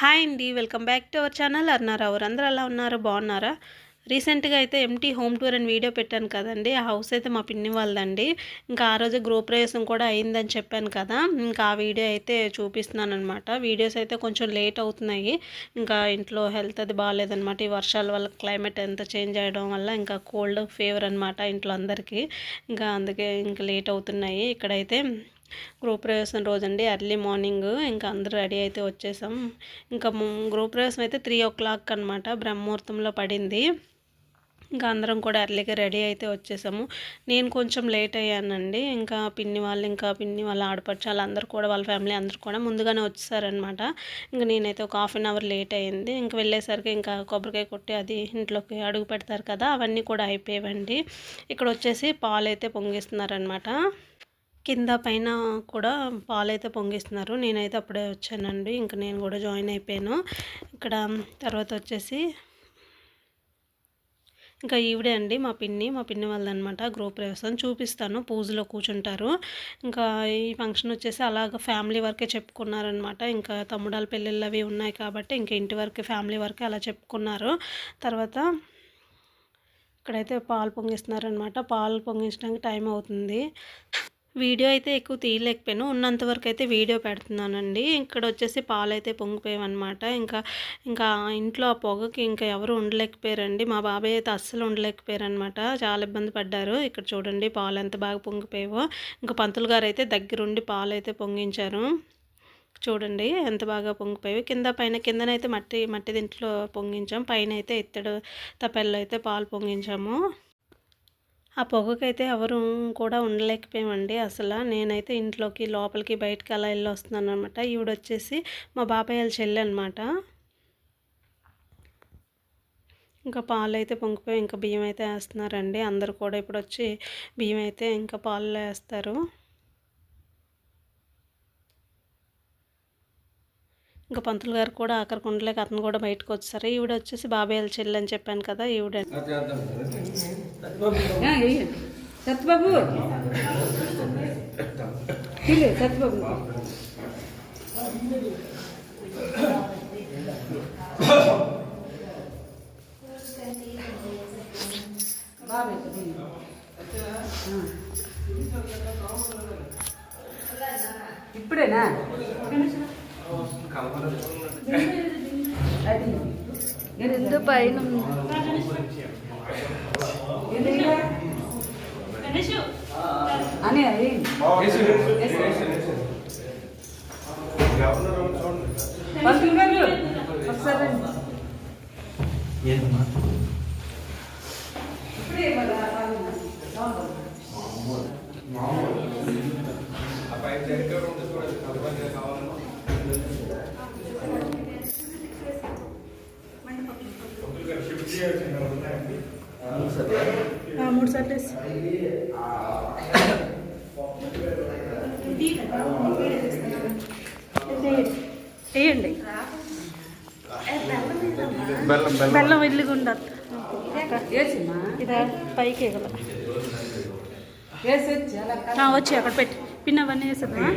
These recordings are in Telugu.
హాయ్ అండి welcome back to our channel. అన్నారు ఎవరు? అందరూ ఎలా ఉన్నారు? బాగున్నారా? రీసెంట్గా అయితే ఎంటీ హోమ్ టూర్ అని వీడియో పెట్టాను కదండి. ఆ హౌస్ అయితే మా పిన్ని వాళ్ళదండి. ఇంకా ఆ రోజు గృహప్రవేశం కూడా అయిందని చెప్పాను కదా. ఇంకా ఆ వీడియో అయితే చూపిస్తున్నాను అనమాట వీడియోస్ అయితే కొంచెం లేట్ అవుతున్నాయి. ఇంకా ఇంట్లో హెల్త్ అది బాగాలేదనమాట ఈ వర్షాల వల్ల క్లైమేట్ ఎంత చేంజ్ అయ్యడం వల్ల ఇంకా కోల్డ్ ఫీవర్ అనమాట ఇంట్లో అందరికీ. ఇంకా అందుకే ఇంకా లేట్ అవుతున్నాయి. ఇక్కడైతే గృహప్రవేశం రోజండి ఎర్లీ మార్నింగ్ ఇంకా అందరూ రెడీ అయితే వచ్చేసాం. ఇంకా ము- గృహప్రవేశం అయితే త్రీ ఓ క్లాక్ అనమాట బ్రహ్మముహూర్తంలో పడింది. ఇంకా అందరం కూడా ఎర్లీగా రెడీ అయితే వచ్చేసాము. నేను కొంచెం లేట్ అయ్యానండి ఇంకా పిన్ని వాళ్ళు ఇంకా పిన్ని వాళ్ళ ఆడపడిచి వాళ్ళందరూ కూడా వాళ్ళ ఫ్యామిలీ అందరూ కూడా ముందుగానే వచ్చేసారనమాట ఇంకా నేనైతే ఒక హాఫ్ అన్ అవర్ లేట్ అయ్యింది ఇంకా వెళ్ళేసరికి ఇంకా కొబ్బరికాయ కొట్టి అది ఇంట్లోకి అడుగు పెడతారు కదా అవన్నీ కూడా అయిపోయావండి. ఇక్కడ వచ్చేసి పాలు అయితే పొంగిస్తున్నారనమాట కింద పైన కూడా పాలైతే పొంగిస్తున్నారు. నేనైతే అప్పుడే వచ్చానండి. ఇంకా నేను కూడా జాయిన్ అయిపోయాను. ఇక్కడ తర్వాత వచ్చేసి ఇంకా ఈవిడే అండి మా పిన్ని. మా పిన్ని వాళ్ళదనమాట గృహప్రవేశం చూపిస్తాను. పూజలో కూర్చుంటారు. ఇంకా ఈ ఫంక్షన్ వచ్చేసి అలాగ ఫ్యామిలీ వరకే చెప్పుకున్నారనమాట. ఇంకా తమ్ముడాల పెళ్ళిళ్ళు అవి ఉన్నాయి కాబట్టి ఇంకా ఇంటి వరకే ఫ్యామిలీ వరకే అలా చెప్పుకున్నారు. తర్వాత ఇక్కడైతే పాలు పొంగిస్తున్నారనమాట. పాలు పొంగించడానికి టైం అవుతుంది. వీడియో అయితే ఎక్కువ తీయలేకపోయాను. ఉన్నంత వరకు అయితే వీడియో పెడుతున్నానండి. ఇక్కడ వచ్చేసి పాలు అయితే పొంగిపోయామన్నమాట. ఇంకా ఇంకా ఇంట్లో ఆ పొగకి ఇంకా ఎవరు ఉండలేకపోయారండి. మా బాబాయ్ అయితే అస్సలు ఉండలేకపోయారు అనమాట చాలా ఇబ్బంది పడ్డారు. ఇక్కడ చూడండి పాలు ఎంత బాగా పొంగిపోయావో. ఇంకా పంతులు గారు అయితే దగ్గరుండి పాలు అయితే పొంగించారు. చూడండి ఎంత బాగా పొంగిపోయాయి కింద పైన కిందనైతే మట్టి మట్టి దీంట్లో పొంగించాం. పైన అయితే ఇత్తడి తపెల్లో అయితే పాలు పొంగించాము. ఆ పొగకైతే ఎవరు కూడా ఉండలేకపోయామండి. అసలు నేనైతే ఇంట్లోకి లోపలికి బయటకి అలా వెళ్ళి వస్తున్నాను అనమాట ఈవిడ వచ్చేసి మా బాబాయ్ వాళ్ళ చెల్లి అనమాట ఇంకా పాలు అయితే పొంగిపోయి ఇంకా బియ్యం అయితే వేస్తున్నారండి. అందరు కూడా ఇప్పుడు వచ్చి బియ్యం అయితే ఇంకా పాలు వేస్తారు. ఇంకా పంతులు గారు కూడా ఆఖరికి ఉండలేక అతను కూడా బయటకు వచ్చారు ఈవిడ వచ్చేసి బాబాయ్ వాళ్ళ చెల్లి అని చెప్పాను కదా ఈవిడ. సత్బాబు సత్బాబు ఇప్పుడేనా? ముందు పైన అని అది పంతులు గారు ఒకసారి రండి. ఇప్పుడే ఇవ్వాలి, ఆ పాలు. బాగుంది. మూడు సార్లు వేసి. వేయండి. బెల్లం ఇల్లుగా ఉండదు వేసిమ్మా. ఇదా పైకి. వచ్చి అక్కడ పెట్టి. పిన్ అవన్నీ వేసేదా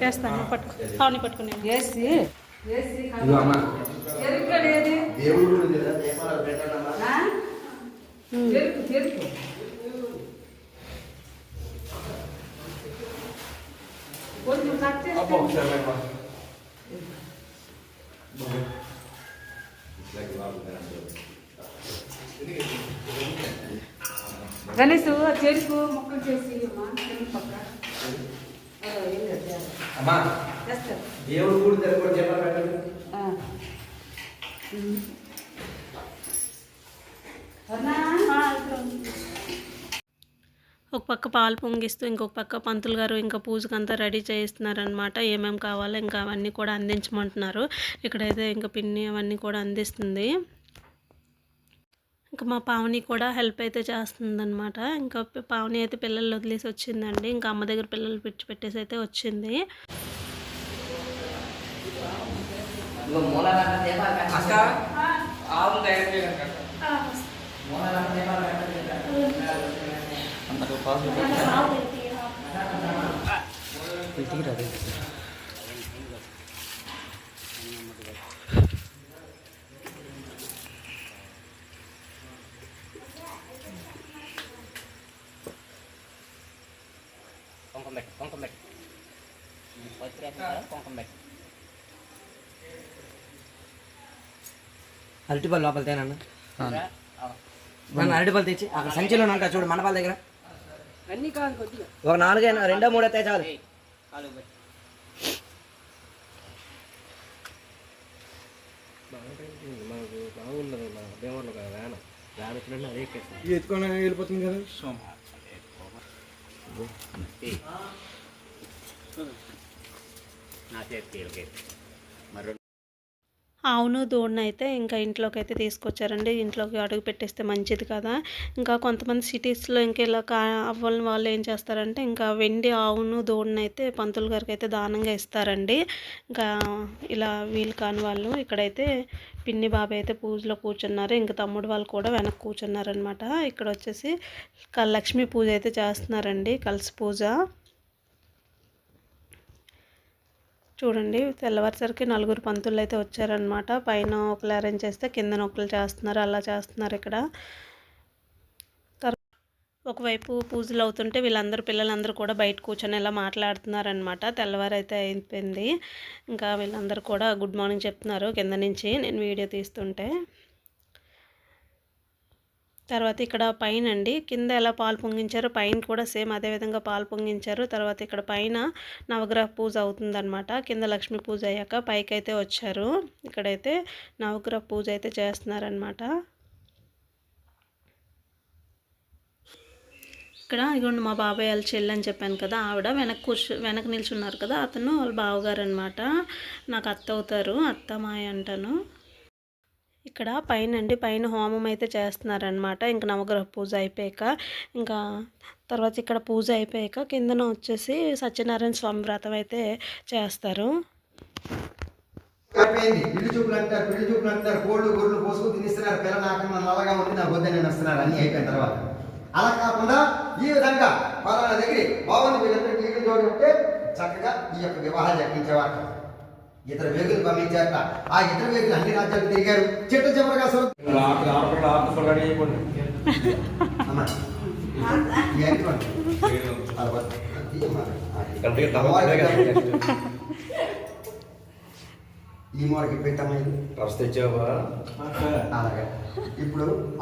వేస్తాను పట్టుకో పావుని పట్టుకుని వేసి వేసి గణేష్ చెరుకు మొక్కలు చేసి అమ్మా. దేవుడు కూడా చెప్పాలి పెట్టండి? ఒక పక్క పాలు పొంగిస్తూ ఇంకొక పక్క పంతులు గారు ఇంకా పూజకి అంతా రెడీ చేయిస్తున్నారనమాట ఏమేమి కావాలో ఇంకా అవన్నీ కూడా అందించమంటున్నారు. ఇక్కడైతే ఇంకా పిన్ని అవన్నీ కూడా అందిస్తుంది. ఇంకా మా పావని కూడా హెల్ప్ అయితే చేస్తుందన్నమాట. ఇంకా పావని అయితే పిల్లలు వదిలేసి వచ్చిందండి. ఇంకా అమ్మ దగ్గర పిల్లలు పిచ్చి పెట్టేసి అయితే వచ్చింది. ఇదిగో అరటిపల్ లోపల తేనా అరటిపల్ తెచ్చి అక్కడ సంచిలో ఉంటా చూడు మండపాల దగ్గర. ఒక నాలుగైనా రెండో మూడో అయితే చాలు. బాగుండదు కదా వ్యాన్ అదే ఎత్తుకొని వెళ్ళిపోతుంది కదా? ఆవును దూడను అయితే ఇంకా ఇంట్లోకి అయితే తీసుకొచ్చారండి. ఇంట్లోకి అడుగు పెట్టేస్తే మంచిది కదా. ఇంకా కొంతమంది సిటీస్లో ఇంకా ఇలా కా అవ్వని వాళ్ళు ఏం చేస్తారంటే ఇంకా వెండి ఆవును దూడను అయితే పంతులు గారికి అయితే దానంగా ఇస్తారండి. ఇంకా ఇలా వీలు కాని వాళ్ళు ఇక్కడైతే పిన్ని బాబాయ్ అయితే పూజలో కూర్చున్నారు. ఇంకా తమ్ముడు వాళ్ళు కూడా వెనక్కి కూర్చున్నారనమాట ఇక్కడ వచ్చేసి క- లక్ష్మీ పూజ అయితే చేస్తున్నారండి కలిసి పూజ. చూడండి తెల్లవారుసరికి నలుగురు పంతులు అయితే వచ్చారనమాట పైన ఒకరు అరేంజ్ చేస్తే కిందన ఒకరు చేస్తున్నారు అలా చేస్తున్నారు ఇక్కడ. ఒకవైపు పూజలు అవుతుంటే వీళ్ళందరూ పిల్లలందరూ కూడా బయట కూర్చొని ఇలా మాట్లాడుతున్నారనమాట తెల్లవారు అయితే అయిపోయింది. ఇంకా వీళ్ళందరూ కూడా గుడ్ మార్నింగ్ చెప్తున్నారు కింద నుంచి. నేను వీడియో తీస్తుంటే. తర్వాత ఇక్కడ పైన అండి కింద ఎలా పాలు పొంగించారో పైన కూడా సేమ్ అదే విధంగా పాలు పొంగించారు. తర్వాత ఇక్కడ పైన నవగ్రహ పూజ అవుతుందన్నమాట. కింద లక్ష్మీ పూజ అయ్యాక పైకైతే వచ్చారు. ఇక్కడైతే నవగ్రహ పూజ అయితే చేస్తున్నారనమాట ఇక్కడ ఇగోండి మా బాబాయ్ వాళ్ళ చెల్లి అని చెప్పాను కదా ఆవిడ వెనక కూర్చో వెనక నిల్చున్నారు కదా అతను వాళ్ళ బావగారు అనమాట నాకు అత్త అవుతారు అత్త మాయ అంటాను. ఇక్కడ పైన అండి పైన హోమం అయితే చేస్తున్నారనమాట ఇంకా నవగ్రహ పూజ అయిపోయాక ఇంకా తర్వాత ఇక్కడ పూజ అయిపోయాక కిందన వచ్చేసి సత్యనారాయణ స్వామి వ్రతం అయితే చేస్తారు. అయిపోయింది. ఇల్లు చూపులు అంటారు పిల్లి చూపులు అంటారు కోళ్ళు గొర్రెలు తినిస్తున్నారు పిల్ల నల్లగా ఉంది నేను వస్తున్నారు. అన్ని అయిపోయిన తర్వాత. అలా కాకుండా ఈ విధంగా పలానా దగ్గర బాగుంది వీళ్ళందరూ టీవీ జోడి ఉంటే చక్కగా ఈ యొక్క వివాహం జరిపించేవారు ఇతర వేగులు పంపించారట. ఆ ఇతర వేగులు అన్ని రాజ్యాలు తిరిగారు. చిట్ట చివరగా. ఈ మూలకి పెట్టమ్మా ఇది. అలాగే. ఇప్పుడు.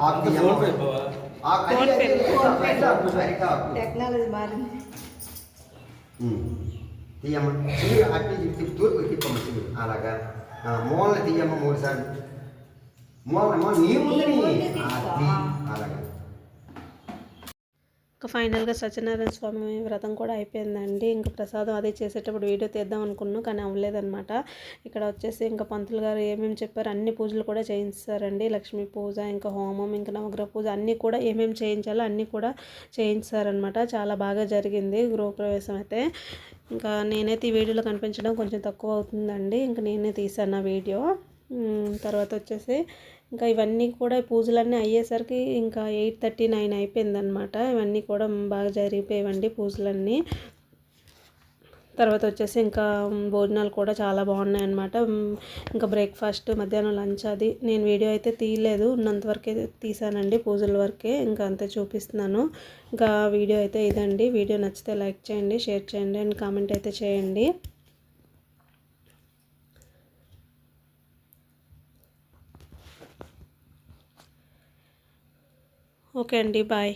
టెక్నాలజీ మారింది. తీయమ్మ చిగురు అట్టి తిప్పి తూర్పు తిప్పమ్మ అలాగా? మూలన తీయమ్మ మూడు సార్లు. మూలన నీ ముందు. అలాగా. ఇంకా ఫైనల్గా సత్యనారాయణ స్వామి వ్రతం కూడా అయిపోయిందండి. ఇంకా ప్రసాదం అది చేసేటప్పుడు వీడియో తీద్దాం అనుకున్నాను కానీ అవ్వలేదన్నమాట. ఇక్కడ వచ్చేసి ఇంకా పంతులు గారు ఏమేమి చెప్పారు అన్ని పూజలు కూడా చేయించారండి. లక్ష్మీ పూజ ఇంకా హోమం ఇంకా నవగ్రహ పూజ అన్నీ కూడా ఏమేమి చేయించాలో అన్నీ కూడా చేయించారనమాట చాలా బాగా జరిగింది గృహప్రవేశం అయితే. ఇంకా నేనైతే ఈ వీడియోలో కనిపించడం కొంచెం తక్కువ అవుతుందండి. ఇంకా నేనే తీసాను ఆ వీడియో. తర్వాత వచ్చేసి ఇంకా ఇవన్నీ కూడా పూజలన్నీ అయ్యేసరికి ఇంకా ఎయిట్ థర్టీ నైన్ అయిపోయిందనమాట ఇవన్నీ కూడా బాగా జరిగిపోయేవండి పూజలన్నీ. తర్వాత వచ్చేసి ఇంకా భోజనాలు కూడా చాలా బాగున్నాయి అనమాట ఇంకా బ్రేక్ఫాస్ట్ మధ్యాహ్నం లంచ్ అది. నేను వీడియో అయితే తీయలేదు. ఉన్నంతవరకే తీసానండి పూజల వరకే. ఇంకా అంతే చూపిస్తున్నాను. ఇంకా వీడియో అయితే ఇదండి. వీడియో నచ్చితే లైక్ చేయండి షేర్ చేయండి అండ్ కామెంట్ అయితే చేయండి. ఓకే అండి బాయ్.